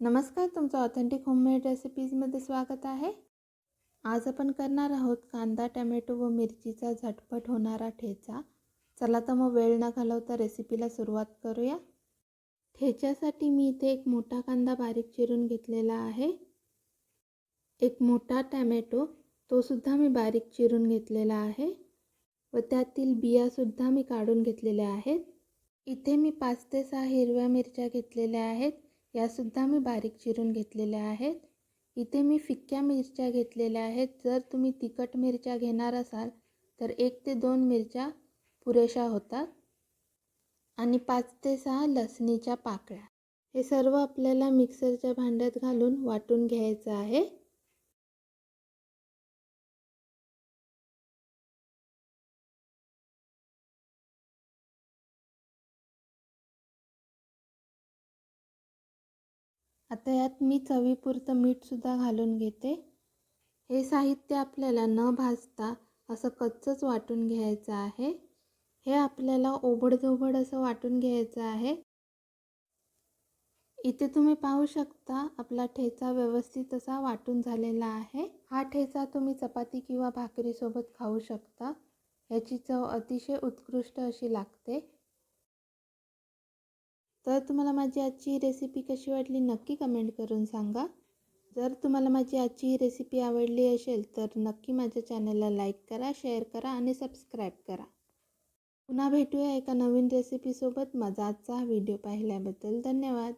नमस्कार तुमचं authentic homemade रेसिपीजमध्ये स्वागत आहे. आज आपण करणार आहोत कांदा टॅमॅटो व मिरचीचा झटपट होणारा ठेचा. चला तर मग वेळ न घालवता रेसिपीला सुरुवात करूया. ठेच्यासाठी मी इथे एक मोठा कांदा बारीक चिरून घेतलेला आहे. एक मोठा टॅमॅटो तोसुद्धा मी बारीक चिरून घेतलेला आहे. व त्यातील बियासुद्धा मी काढून घेतलेल्या आहेत. इथे मी पाच ते सहा हिरव्या मिरच्या घेतलेल्या आहेत. यासुद्धा मी बारीक चिरून घेतलेल्या आहेत. इथे मी फिक्क्या मिरच्या घेतलेल्या आहेत. जर तुम्ही तिखट मिरच्या घेणार असाल तर एक ते दोन मिरच्या पुरेशा होतात. आणि पाच ते सहा लसणीच्या पाकळ्या. हे सर्व आपल्याला मिक्सरच्या भांड्यात घालून वाटून घ्यायचं आहे. आता यात मी चवीपुरतं मीठसुद्धा घालून घेते. हे साहित्य आपल्याला न भाजता असं कच्चंच वाटून घ्यायचं आहे. हे आपल्याला ओबडधोबड असं वाटून घ्यायचं आहे. इथे तुम्ही पाहू शकता आपला ठेचा व्यवस्थित असा वाटून झालेला आहे. हा ठेचा तुम्ही चपाती किंवा भाकरीसोबत खाऊ शकता. याची चव अतिशय उत्कृष्ट अशी लागते. तर तुम्हाला माझी आजची रेसिपी कशी वाटली नक्की कमेंट करून सांगा. जर तुम्हाला माझी आजची ही रेसिपी आवडली असेल तर नक्की माझ्या चॅनलला लाईक करा शेअर करा आणि सबस्क्राईब करा. पुन्हा भेटूया एका नवीन रेसिपीसोबत माझा आजचा हा व्हिडिओ पाहिल्याबद्दल धन्यवाद.